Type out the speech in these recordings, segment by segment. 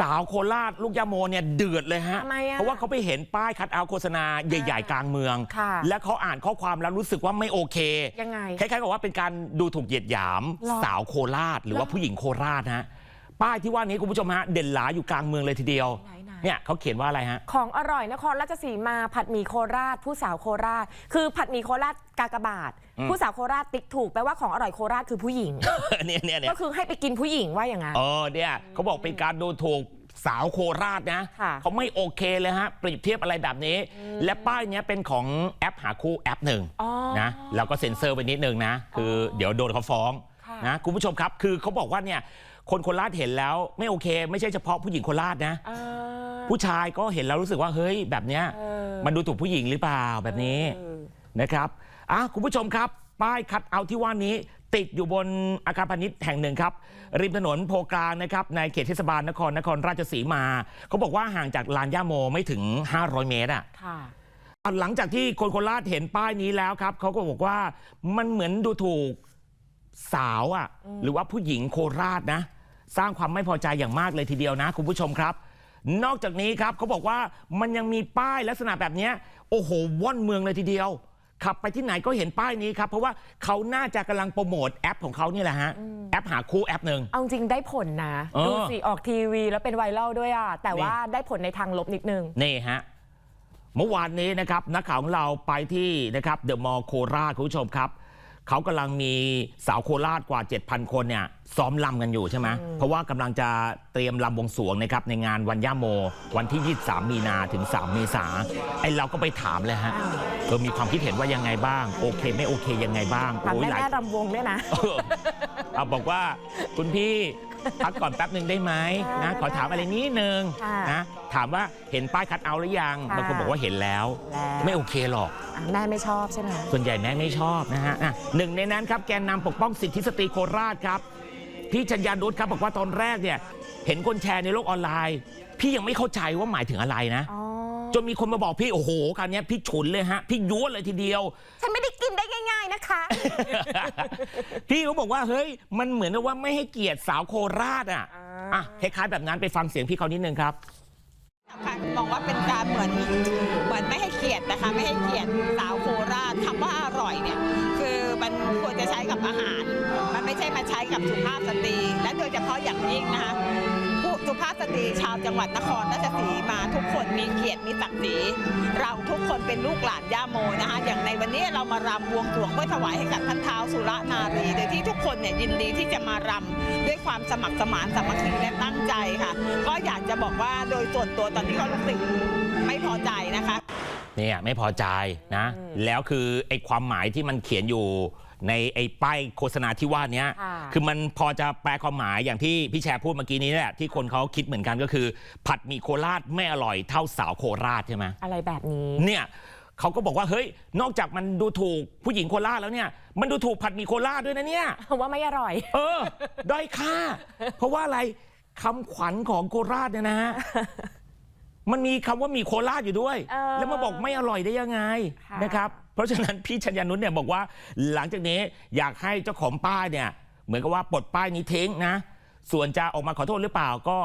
สาวโคราชลูกยาโมเนี่ยเดือดเลยฮะ ทำไมอะเพราะว่าเขาไปเห็นป้ายคัดเอาท์โฆษณาใหญ่ๆ กลางเมือง ค่ะ และเขาอ่านข้อความแล้วรู้สึกว่าไม่โอเค ยังไง คล้ายๆกับว่าเป็นการดูถูกเหยียดหยามหรอสาวโคราช หรือว่าหรอผู้หญิงโคราชฮะป้ายที่ว่านี้คุณผู้ชมฮะเด่นหลาอยู่กลางเมืองเลยทีเดียว ไหนๆ เนี่ยเขาเขียนว่าอะไรฮะ ของอร่อยนครราชสีมาผัดหมี่โคราช ผู้สาวโคราช คือผัดหมี่โคราชกากบาท อืม ผู้สาวโคราชติ๊กถูกแปลว่าของอร่อยโคราชคือผู้หญิง เนี่ยเนี่ยเนี่ย ก็คือให้ไปกินผู้หญิงว่าอย่างนั้น เออเนี่ยเขาบอกเป็นการดูถูกสาวโคราชนะค่ะ เขาไม่โอเคเลยฮะเปรียบเทียบอะไรแบบนี้ และป้ายเนี้ยเป็นของแอปหาคู่แอปหนึ่งอ๋อ นะแล้วก็เซ็นเซอร์ไปนิดนึงนะ คือเดี๋ยวโดนเขาฟ้องค่ะ นะคุณผู้ชมครับ คือเขาบอกว่าเนี่ยคนโคราชเห็นแล้วไม่โอเค ไม่ใช่เฉพาะผู้หญิงโคราชนะเออ ผู้ชายก็เห็นแล้วรู้สึกว่าเฮ้ยแบบเนี้ยเออ มันดูถูกผู้หญิงหรือเปล่าแบบนี้เออนะครับอะคุณผู้ชมครับ ป้ายคัดเอาท์ที่ว่านี้ ติดอยู่บนอาคารพาณิชย์แห่งหนึ่งครับ ริมถนนโพกลางนะครับในเขตเทศบาลนครนครราชสีมาเขาบอกว่าห่างจากลานย่าโมไม่ถึง 500 เมตรอะ ค่ะหลังจากที่คนโคราชเห็นป้ายนี้แล้วครับ เขาก็บอกว่ามันเหมือนดูถูกสาวอะ หรือว่าผู้หญิงโคราชนะ สร้างความไม่พอใจอย่างมากเลยทีเดียวนะ คุณผู้ชมครับ นอกจากนี้ครับเขาบอกว่ามันยังมีป้ายลักษณะแบบเนี้ยโอ้โหว่อนเมืองเลยทีเดียว ขับไปที่ไหนก็เห็นป้ายนี้ครับ เพราะว่าเขาน่าจะกำลังโปรโมทแอปของเขานี่แหละฮะแอปหาคู่แอปหนึ่งเอาจริงได้ผลนะเออดูสิออกทีวีแล้วเป็นไวรัลด้วยอะแต่นี่ว่าได้ผลในทางลบนิดนึงนี่ฮะเมื่อวานนี้นะครับนักข่าวของเราไปที่นะครับเดอะมอลล์โคราชคุณผู้ชมครับ เขากำลังมีสาวโคราชกว่า 7,000 คนเนี่ยซ้อมลำกันอยู่ใช่ไหมเพราะว่ากำลังจะเตรียมลำบวงสรวงนะครับในงานวันย่าโม วันที่ 23 มีนาถึง 3 เมษาไอเราก็ไปถามเลยฮะอ้าว เออมีความคิดเห็นว่ายังไงบ้าง โอเค ไม่โอเคยังไงบ้างถามโอ้ยแม่หลายแม่รำวงด้วยนะเออเอาบอกว่าคุณพี่พักก่อนแป๊บหนึ่งได้ไหมนะขอถามอะไรนิดนึงค่ะนะถามว่าเห็นป้ายคัดเอาท์หรือยังค่ะ บางคนบอกว่าเห็นแล้ว แล้วไม่โอเคหรอก อะแม่ไม่ชอบใช่ไหม ส่วนใหญ่แม่ไม่ชอบนะฮะอะหนึ่งในนั้นครับแกนนำปกป้องสิทธิสตรีโคราชครับ พี่ชัญญานุชครับบอกว่าตอนแรกเนี่ย เห็นคนแชร์ในโลกออนไลน์ พี่ยังไม่เข้าใจว่าหมายถึงอะไรนะ อ๋อ จนมีคนมาบอกพี่โอ้โหคราวเนี้ยพี่ฉุนเลยฮะ พี่ย้วนเลยทีเดียว ฉันไม่ได้กินได้ง่าย ๆนะคะ พี่เขาบอกว่าเฮ้ยมันเหมือนกับว่าไม่ให้เกียรติสาวโคราชอะอ่าอะคล้ายๆแบบนั้นไปฟังเสียงพี่เขานิดนึงครับค่ะมองว่าเป็นการเหมือนเหมือนไม่ให้เกียรตินะคะ ไม่ให้เกียรติสาวโคราชคำว่าอร่อยเนี่ยคือ มันควรจะใช้กับอาหาร มันไม่ใช่มาใช้กับสุภาพสตรี และโดยเฉพาะอย่างยิ่งนะคะผู้สุภาพสตรีชาวจังหวัดนครราชสีมาทุกคนมีเกียรติมีศักดิ์ศรีเราทุกคนเป็นลูกหลานย่าโมนะคะ อย่างในวันนี้เรามารำบวงสรวงเพื่อถวายให้กับท่านเท้าวสุรนารีโดยที่ทุกคนเนี่ยยินดีที่จะมารำด้วยความสมัครสมานสามัคคีและตั้งใจค่ะ ก็อยากจะบอกว่าโดยส่วนตัวตอนนี้ก็รู้สึกไม่พอใจนะคะ เนี่ยไม่พอใจนะอืมแล้วคือไอ้ความหมายที่มันเขียนอยู่ในไอ้ป้ายโฆษณาที่ว่าเนี้ยค่ะคือมันพอจะแปลความหมายอย่างที่พี่แชร์พูดเมื่อกี้นี้แหละที่คนเขาคิดเหมือนกันก็คือ ผัดหมี่โคราชไม่อร่อยเท่าสาวโคราชใช่ไหมอะไรแบบนี้เนี่ยเขาก็บอกว่าเฮ้ย นอกจากมันดูถูกผู้หญิงโคราชแล้วเนี่ย มันดูถูกผัดหมี่โคราชด้วยนะเนี่ยว่าไม่อร่อย เออด้อยค่า เพราะว่าอะไรคำขวัญของโคราชเนี่ยนะฮะ มันมีคำว่ามีโคราชอยู่ด้วย เออแล้วมาบอกไม่อร่อยได้ยังไงค่ะ นะครับ เพราะฉะนั้นพี่ชัญญานุชเนี่ยบอกว่าหลังจากนี้อยากให้เจ้าของป้ายเนี่ยเหมือนกับว่าปลดป้ายนี้ทิ้งนะ ส่วนจะออกมาขอโทษหรือเปล่าก็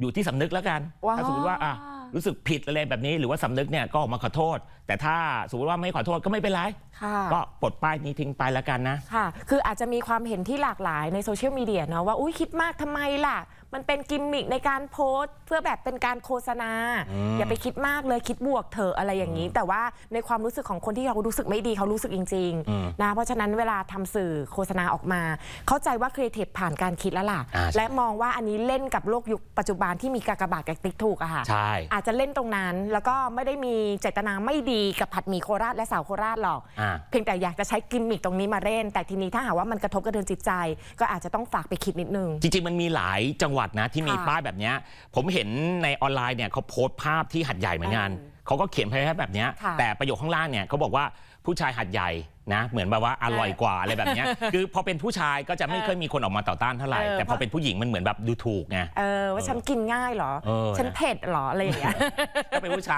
อยู่ที่สำนึกแล้วกัน ว้าว ถ้าสมมติว่าอะรู้สึกผิดอะไรแบบนี้หรือว่าสำนึกเนี่ยก็ออกมาขอโทษ แต่ถ้าสมมติว่าไม่ขอโทษก็ไม่เป็นไร ค่ะ ก็ปลดป้ายนี้ทิ้งไปแล้วกันนะ ค่ะ คืออาจจะมีความเห็นที่หลากหลายในโซเชียลมีเดียเนาะว่า อุ้ยคิดมากทำไมล่ะ มันเป็นกิมมิคในการโพสต์ เพื่อแบบเป็นการโฆษณาอืมอย่าไปคิดมากเลยคิดบวกเถอะอะไรอย่างนี้ แต่ว่าในความรู้สึกของคนที่เขารู้สึกไม่ดีเขารู้สึกจริงอืมๆนะเพราะฉะนั้นเวลาทำสื่อโฆษณาออกมา เข้าใจว่าครีเอทีฟผ่านการคิดแล้วล่ะอ่าใช่และมองว่าอันนี้เล่นกับโลกยุคปัจจุบันที่มีกากบาทกับติ๊กถูกอะค่ะใช่อาจจะเล่นตรงนั้นแล้วก็ไม่ได้มีเจตนาไม่ดีกับผัดหมี่โคราชและสาวโคราชหรอกอ่าเพียงแต่อยากจะใช้กิมมิคตรงนี้มาเล่น แต่ทีนี้ถ้าหากว่ามันกระทบกระเทือนจิตใจ ก็อาจจะต้องฝากไปคิดนิดนึง จริงๆมันมีหลายจังหวัดนะที่มีค่ะป้ายแบบเนี้ยผมเห็นในออนไลน์เนี่ยเขาโพสต์ภาพที่หัดใหญ่เหมือนกันเออเขาก็เขียนไปแค่แบบเนี้ยค่ะแต่ประโยคข้างล่างเนี่ยเขาบอกว่าผู้ชายหัดใหญ่นะเหมือนแบบว่าอร่อยกว่าอะไรแบบเนี้ยคือพอเป็นผู้ชายก็จะไม่เออค่อยมีคนออกมาต่อต้านเท่าไหร่เออแต่พอเป็นผู้หญิงมันเหมือนแบบดูถูกไงเออว่าฉันกินง่ายเหรอเออฉันเผ็ดเหรออะไรอย่างเงี้ยถ้าเป็นผู้ชาย